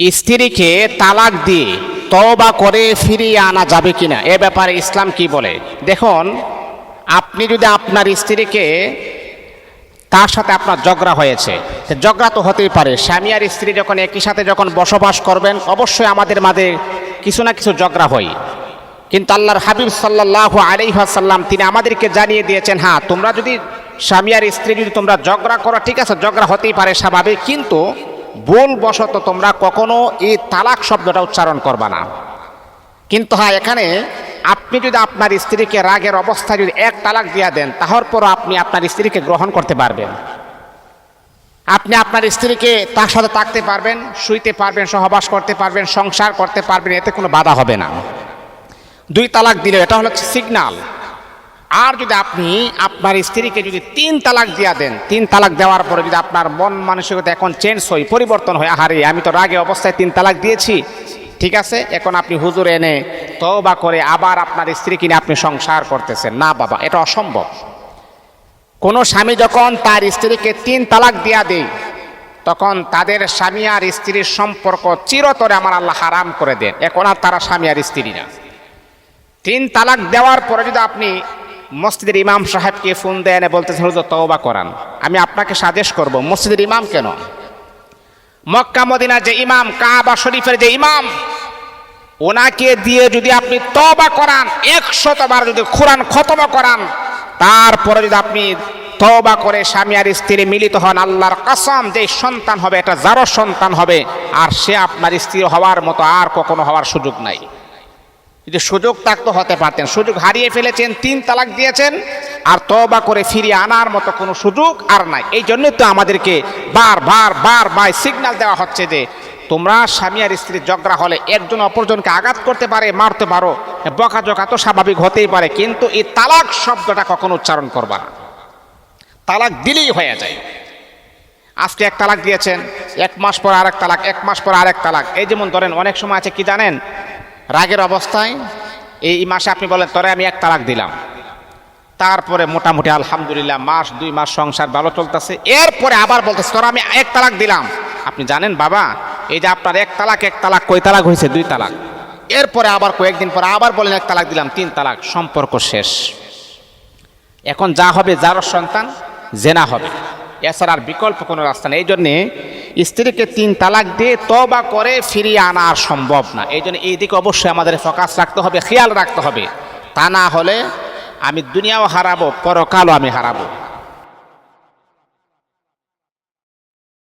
স্ত্রীকে তালাক দিয়ে তওবা করে ফিরিয়ে আনা যাবে কিনা? এ ব্যাপারে ইসলাম কি বলে? দেখুন, আপনি যদি আপনার স্ত্রীকে তার সাথে আপনার ঝগড়া হয়েছে ঝগড়া তো হতেই পারে। স্বামী আর স্ত্রী যখন একই সাথে যখন বসবাস করবেন, অবশ্যই আমাদের মাঝে কিছু না কিছু ঝগড়া হয়। কিন্তু আল্লাহর হাবিব সাল্লাহ আলাইহাসাল্লাম তিনি আমাদেরকে জানিয়ে দিয়েছেন হ্যাঁ তোমরা যদি স্বামী আর স্ত্রী যদি তোমরা ঝগড়া করো, ঠিক আছে, ঝগড়া হতেই পারে স্বাভাবিক, কিন্তু ভুল বশত তোমরা কখনো এই তালাক শব্দটা উচ্চারণ করবা না। কিন্তু হ্যাঁ এখানে আপনি যদি আপনার স্ত্রীকে রাগের অবস্থায় যদি এক তালাক দিয়া দেন, তাহার পর আপনি আপনার স্ত্রীকে গ্রহণ করতে পারবেন। আপনি আপনার স্ত্রীকে তার সাথে থাকতে পারবেন, শুইতে পারবেন, সহবাস করতে পারবেন, সংসার করতে পারবেন, এতে কোনো বাধা হবে না। দুই তালাক দিলে এটা হচ্ছে সিগনাল আর যদি আপনি আপনার স্ত্রীকে যদি তিন তালাক দিয়া দেন, তিন তালাক দেওয়ার পরে যদি আপনার মন মানসিকতা এখন চেঞ্জ হয়, পরিবর্তন হয়, আহারে, আমি তো রাগে অবস্থায় তিন তালাক দিয়েছি, ঠিক আছে? এখন আপনি হুজুর এনে তওবা করে আবার আপনার স্ত্রীকে নিয়ে আপনি সংসার করতেছেন। না বাবা, এটা অসম্ভব। কোনো স্বামী যখন তার স্ত্রীকে তিন তালাক দিয়া দেয়, তখন তাদের স্বামী আর স্ত্রীর সম্পর্ক চিরতরে আমার আল্লাহ হারাম করে দেন। এখন আর তারা স্বামী আর স্ত্রী না। তিন তালাক দেওয়ার পরে যদি আপনি মসজিদের ইমাম সাহেবকে ফোন দেন বলতেছেন হুজুর, তওবা করান। আমি আপনাকে সাজেস্ট করব। মসজিদের ইমাম কেন? মক্কা মদিনার যে ইমাম, কাবা শরীফের যে ইমাম, ওনাকে দিয়ে যদি আপনি তবা করান, একশতবার যদি কোরআন খতম করান, তারপরে যদি আপনি তবা করে স্বামী আর স্ত্রী মিলিত হন, আল্লাহর কসম যে সন্তান হবে, এটা যারও সন্তান হবে, আর সে আপনার স্ত্রী হওয়ার মতো আর কখনো হওয়ার সুযোগ নাই। যদি সুযোগ থাকতো হতে পারতেন। সুযোগ হারিয়ে ফেলেছেন, তিন তালাক দিয়েছেন, আর তবা করে ফিরিয়ে আনার মতো কোনো সুযোগ আর নাই। এই জন্যই তো আমাদেরকে বার বার বার বার সিগন্যাল দেওয়া হচ্ছে যে তোমরা স্বামী আর স্ত্রীর ঝগড়া হলে একজন অপরজনকে আঘাত করতে পারে, মারতে পারো বকা জকা তো স্বাভাবিক হতেই পারে, কিন্তু এই তালাক শব্দটা কখনো উচ্চারণ করবা না। তালাক দিলেই হয়ে যায়। আজকে এক তালাক দিয়েছেন, এক মাস পর আরেক তালাক, এক মাস পর আরেক তালাক। এই যেমন ধরেন, অনেক সময় আছে কি জানেন? রাগের অবস্থায় এই মাসে আপনি বলেন, তরে আমি এক তালাক দিলাম। তারপরে মোটামুটি আলহামদুলিল্লাহ মাস, দুই মাস সংসার ভালো চলতেছে। এরপরে আবার বলতেছে, তোরা আমি এক তালাক দিলাম। আপনি জানেন বাবা, এই যে আপনার এক তালাক এক তালাক কই তালাক হয়েছে? দুই তালাক। এরপরে আবার কয়েকদিন পরে আবার বলেন, এক তালাক দিলাম, তিন তালাক, সম্পর্ক শেষ। এখন যা হবে যার সন্তান, জেনা হবে। এছাড়া আর বিকল্প কোনো রাস্তা নেই। এই জন্যে স্ত্রীকে তিন তালাক দিয়ে তবা করে ফিরিয়ে আনা সম্ভব না। এই জন্য এই দিকে অবশ্যই আমাদের ফোকাস রাখতে হবে, খেয়াল রাখতে হবে। তা না হলে আমি দুনিয়াও হারাবো, পরকালও আমি হারাবো।